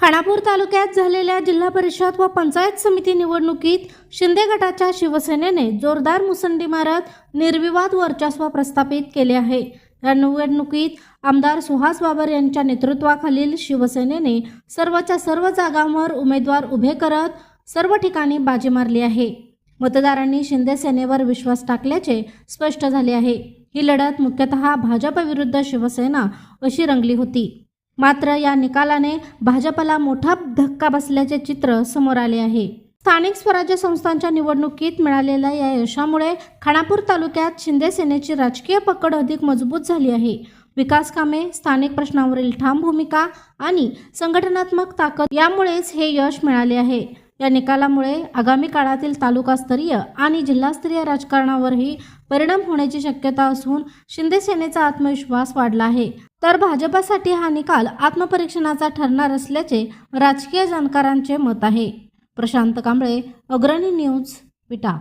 खानापूर तालुक्यात झालेल्या जिल्हा परिषद व पंचायत समिती निवडणुकीत शिंदे गटाच्या शिवसेनेने जोरदार मुसंडी मारत निर्विवाद वर्चस्व प्रस्थापित केले आहे. या निवडणुकीत आमदार सुहास बाबर यांच्या नेतृत्वाखालील शिवसेनेने सर्वच्या सर्व जागांवर उमेदवार उभे करत सर्व ठिकाणी बाजी मारली आहे. मतदारांनी शिंदे सेनेवर विश्वास टाकल्याचे स्पष्ट झाले आहे. ही लढत मुख्यतः भाजपविरुद्ध शिवसेना अशी रंगली होती. मात्र या निकालाने भाजपला मोठा धक्का बसल्याचे चित्र समोर आले आहे. स्थानिक स्वराज्य संस्थांच्या निवडणुकीत मिळालेल्या या यशामुळे खानापूर तालुक्यात शिंदे सेनेची राजकीय पकड अधिक मजबूत झाली आहे. विकास कामे स्थानिक प्रश्नावरील ठाम भूमिका आणि संघटनात्मक ताकद यामुळेच हे यश मिळाले आहे. या निकालामुळे आगामी काळातील तालुकास्तरीय आणि जिल्हास्तरीय राजकारणावरही परिणाम होण्याची शक्यता असून शिंदे सेनेचा आत्मविश्वास वाढला आहे. तर भाजपासाठी हा निकाल आत्मपरीक्षणाचा ठरणार असल्याचे राजकीय जाणकारांचे मत आहे. प्रशांत कांबळे अग्रणी न्यूज विटा.